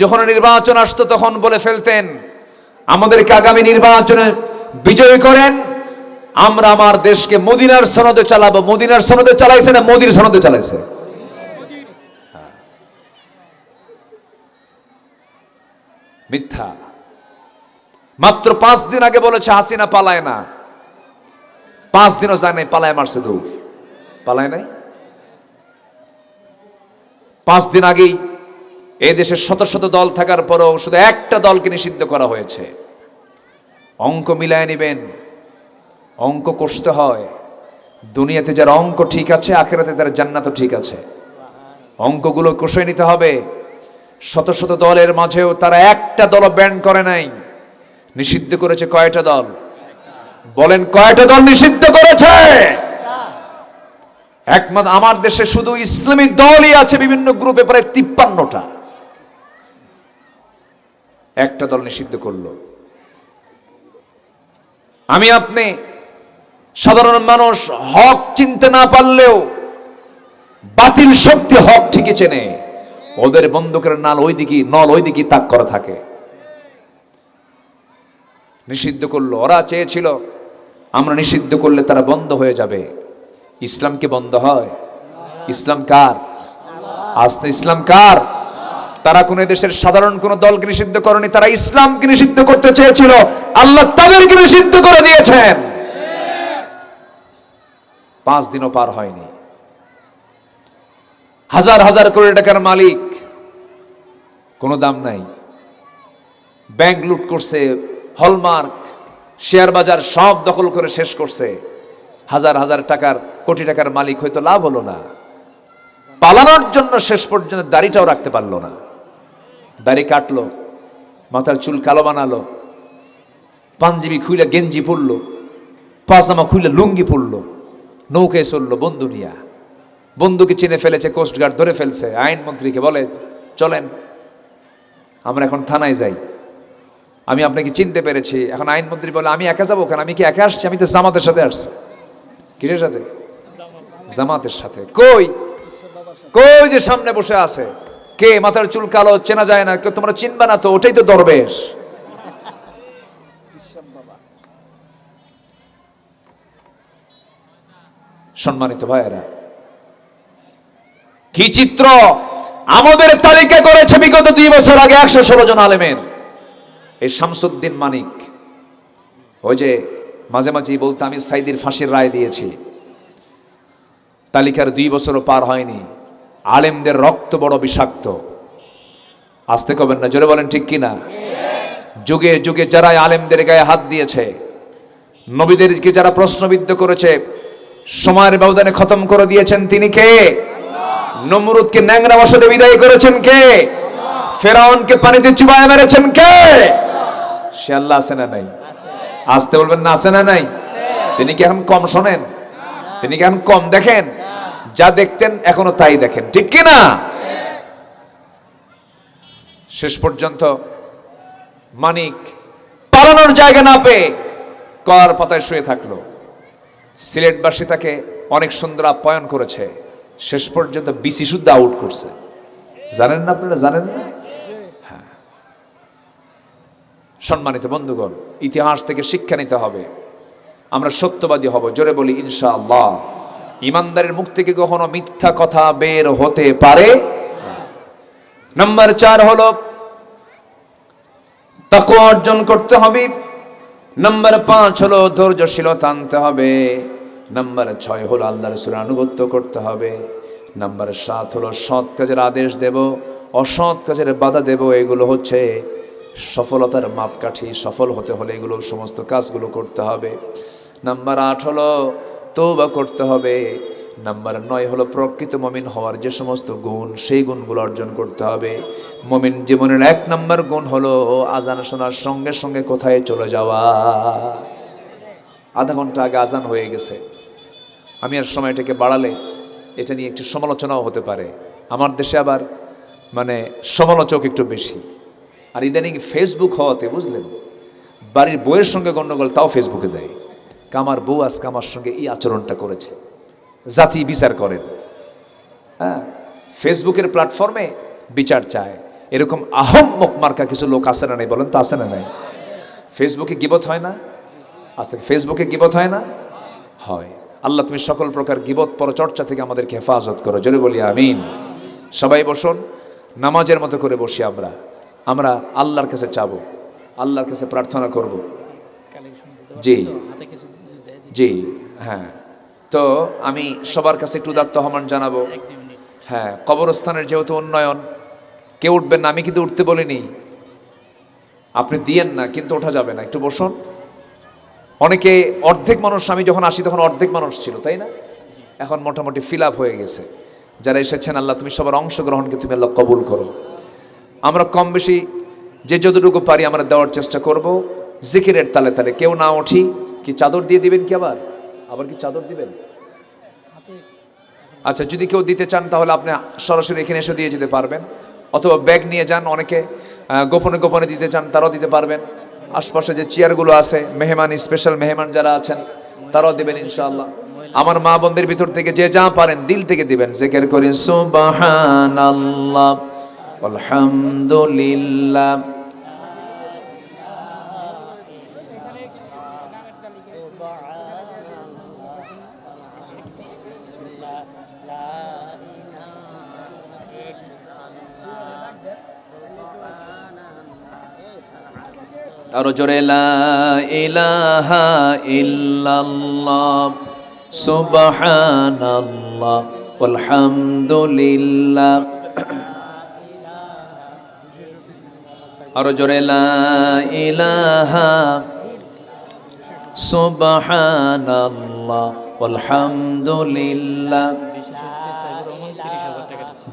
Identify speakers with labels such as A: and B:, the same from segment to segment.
A: যখন নির্বাচন আসতো তখন বলে ফেলতেন, আমাদেরকে আগামী নির্বাচনে বিজয়ী করেন, আমরা আমার দেশকে মদিনার সনদে চালাবো। মদিনার সনদে চালাইছে না মোদির সনদে চালাইছে? মিথ্যা। মাত্র পাঁচ দিন আগে বলেছে, হাসিনা পালায় না। পাঁচ দিনও যায় নাই, পালায় মারছে দৌড় পালায় নাই? পাঁচ দিন আগেই এই দেশে শত শত দল থাকার পরও শুধু একটা দলকে নিষিদ্ধ করা হয়েছে। অঙ্ক মিলায় নেবেন, অঙ্ক কষতে হয়। দুনিয়াতে যার অঙ্ক ঠিক আছে, আখেরাতে তার জান্নাতও ঠিক আছে। অঙ্কগুলো কষে নিতে হবে। শত শত দলের মাঝেও তারা একটা দল ব্যান করে নাই। নিষিদ্ধ করেছে কয়টা দল? বলেন কয়টা দল নিষিদ্ধ করেছে? একমাত্র আমার দেশে শুধু ইসলামী দলই আছে বিভিন্ন গ্রুপে, প্রায় তিপ্পান্নটা। একটা দল নিষিদ্ধ করল। আমি আপনি সাধারণ মানুষ, হক চিনতে না পারলেও বাতিল শক্তি হক ঠিকই চেনে। ওদের বন্দুকের নাল ওই দিকে নল ওই দিকে তাক করা থাকে। নিষিদ্ধ করল। ওরা চেয়েছিল, আমরা নিষিদ্ধ করলে তারা বন্ধ হয়ে যাবে। ইসলাম কি বন্ধ হয়? ইসলাম কার? আস্তে ইসলাম কার? তারা কোন দেশের সাধারণ কোন দলকে নিষিদ্ধ করেনি, তারা ইসলামকে নিষিদ্ধ করতে চেয়েছিল। আল্লাহ তাদেরকে নিষিদ্ধ করে দিয়েছেন। পাঁচ দিনও পার হয়নি। হাজার হাজার কোটি টাকার মালিক, কোনো দাম নাই। ব্যাংক লুট করছে, হলমার্ক, শেয়ার বাজার সব দখল করে শেষ করছে। হাজার হাজার টাকার, কোটি টাকার মালিক হয়তো লাভ হলো না। পালানোর জন্য শেষ পর্যন্ত দাড়িটাও রাখতে পারল না। দাড়ি কাটলো, মাথার চুল কালো বানালো, পাঞ্জাবি খুইলে গেঞ্জি পরলো পাজামা খুইলে লুঙ্গি পরলো, নৌকায় চলল বন্ধু নিয়া। বন্ধুকে চিনে ফেলেছে কোস্টগার্ড ধরে ফেলছে। আইনমন্ত্রীকে বলে, চলেন, আমরা এখন থানায় যাই। আমি আপনাকে চিনতে পেরেছি। এখন আইনমন্ত্রী বলে, আমি একা যাব কেন? আমি কি একা আসছি? আমি তো জামাতের সাথে আসছি। কিসের সাথে? জামাতের সাথে। কই? কই যে সামনে বসে আছে? কে মাথার চুল কালো চেনা যায় না, কেউ তোমরা চিনবা না তো, ওটাই তো দরবেশ। সম্মানিত ভাইয়েরা, কি চিত্র? আমাদের তালিকা করেছে বিগত দুই বছর আগে একশো ষোলো জন আলেমের। এই শামসুদ্দিন মানিক, ওই যে মাঝে মাঝেই বলতে আমি সাইদির ফাঁসির রায় দিয়েছি। তালিকার দুই বছরও পার হয়নি। আলেমদের রক্ত বড় বিষাক্ত। আসতে কবেন না, জোরে বলেন ঠিক কিনা যুগে যুগে যারা আলেমদের গায়ে হাত দিয়েছে, নবীদেরকে যারা প্রশ্নবিদ্ধ করেছে, সময়ের ব্যবধানে খতম করে দিয়েছেন তিনি কে? নমরুদকে ন্যাংরা বসতে বিদায় করেছেন কে? ফেরাউনকে পানিতে চুবায় মেরেছেন কে? সে আল্লাহ আছে না নাই? আসতে বলবেন না, আছে না নাই? তিনি কি এখন কম শোনেন? তিনি কি এখন কম দেখেন? যা দেখতেন এখনও তাই দেখেন। ঠিক কি না শেষ পর্যন্ত মানিক পালানোর জায়গা না পেয়ে কলার পাতায় শুয়ে থাকল। সিলেটবাসী তাকে অনেক সুন্দর আপ্যায়ন করেছে। শেষ পর্যন্ত বিসি শুদ্ধ আউট করছে। জানেন না আপনারা, জানেন না? হ্যাঁ। সম্মানিত বন্ধুগণ, ইতিহাস থেকে শিক্ষা নিতে হবে। আমরা সত্যবাদী হব, জোরে বলি ইনশা আল্লাহ ইমানদারের মুখ থেকে কখনো মিথ্যা কথা বের হতে পারে? নাম্বার চার হলো তাকে অর্জন করতে হবে। নাম্বার পাঁচ হলো, ধৈর্যশীলতা আনতে হবে। নাম্বার ছয় হলো আল্লাহ রসুলের আনুগত্য করতে হবে। নাম্বার সাত হলো, সৎ কাজের আদেশ দেব, অসৎ কাজের বাধা দেব। এগুলো হচ্ছে সফলতার মাপকাঠি। সফল হতে হলে এগুলো সমস্ত কাজগুলো করতে হবে। নাম্বার আট হলো তৌবা করতে হবে। নাম্বার নয় হলো প্রকৃত মমিন হওয়ার যে সমস্ত গুণ, সেই গুণগুলো অর্জন করতে হবে। মমিন জীবনের এক নাম্বার গুণ হলো আজান শোনার সঙ্গে সঙ্গে কোথায় চলে যাওয়া। আধা ঘণ্টা আগে আজান হয়ে গেছে। আমি আর সময়টাকে বাড়ালে এটা নিয়ে একটু সমালোচনাও হতে পারে। আমার দেশে আবার মানে সমালোচক একটু বেশি। আর ইদানিং ফেসবুক হওয়াতে, বুঝলেন? বাড়ির বইয়ের সঙ্গে গণ্ডগোল, তাও ফেসবুকে দেয়। কামার বউ আজকে আমার সঙ্গে এই আচরণটা করেছে। জাতি বিচার করেন। হ্যাঁ ফেসবুকের প্ল্যাটফর্মে বিচার চায়। এরকম আহম্মক মার্কা কিছু লোক আছে না নাই বলেন তো আসে না নাই? ফেসবুকে গিবত হয় না? আজ থেকে ফেসবুকে গিবত হয় না? হয়। আল্লাহ তুমি সকল প্রকার গিবত পরচর্চা থেকে আমাদেরকে হেফাজত করো। জোরে বলি আমিন। সবাই বসুন নামাজের মতো করে বসি আমরা। আমরা আল্লাহর কাছে চাবো আল্লাহর কাছে প্রার্থনা করব। জি। জি হ্যাঁ। তো আমি সবার কাছে একটু উদাত্ত আহ্বান জানাব। হ্যাঁ কবরস্থানের যেহেতু উন্নয়ন কেউ উঠবেন না আমি কিন্তু উঠতে বলিনি। আপনি দিয়েন না কিন্তু ওঠা যাবে না একটু বসুন। অনেকে অর্ধেক মানুষ আমি যখন আসি তখন অর্ধেক মানুষ ছিল তাই না? এখন মোটামুটি ফিল আপ হয়ে গেছে। যারা এসেছেন আল্লাহ তুমি সবার অংশগ্রহণকে তুমি আল্লাহ কবুল করো। আমরা কম বেশি যে যতটুকু পারি আমরা দেওয়ার চেষ্টা করব। জিকিরের তালে তালে কেউ না উঠি কি চাদর দিয়ে দিবেন কি আবার? আবার কি চাদর দিবেন? আচ্ছা যদি কেউ দিতে চান তাহলে আপনি সরাসরি এখানে এসে দিয়ে যেতে পারবেন। অথবা ব্যাগ নিয়ে যান, অনেকে গোপনে গোপনে দিতে চান তারাও দিতে পারবেন। আশপাশে যে চেয়ারগুলো আছে, মেহমান স্পেশাল মেহমান যারা আছেন, তারাও দেবেন ইনশাআল্লাহ। আমার মা বোনদের ভিতর থেকে যে যা পারেন দিল থেকে দিবেন। জেকের করি সুবহানাল্লাহ আলহামদুলিল্লাহ আরও জোরে লা ইলাহা ইল্লাল্লাহ সুবহানাল্লাহ আলহামদুলিল্লাহ আরও জোরে লা ইলাহা সুবহানাল্লাহ আলহামদুলিল্লাহ
B: বিশেষ অতিথি সাইফুর রহমান তিরিশ হাজার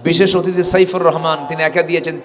A: বিশেষ অতিথি সাইফুর রহমান তিনি একা দিয়েছেন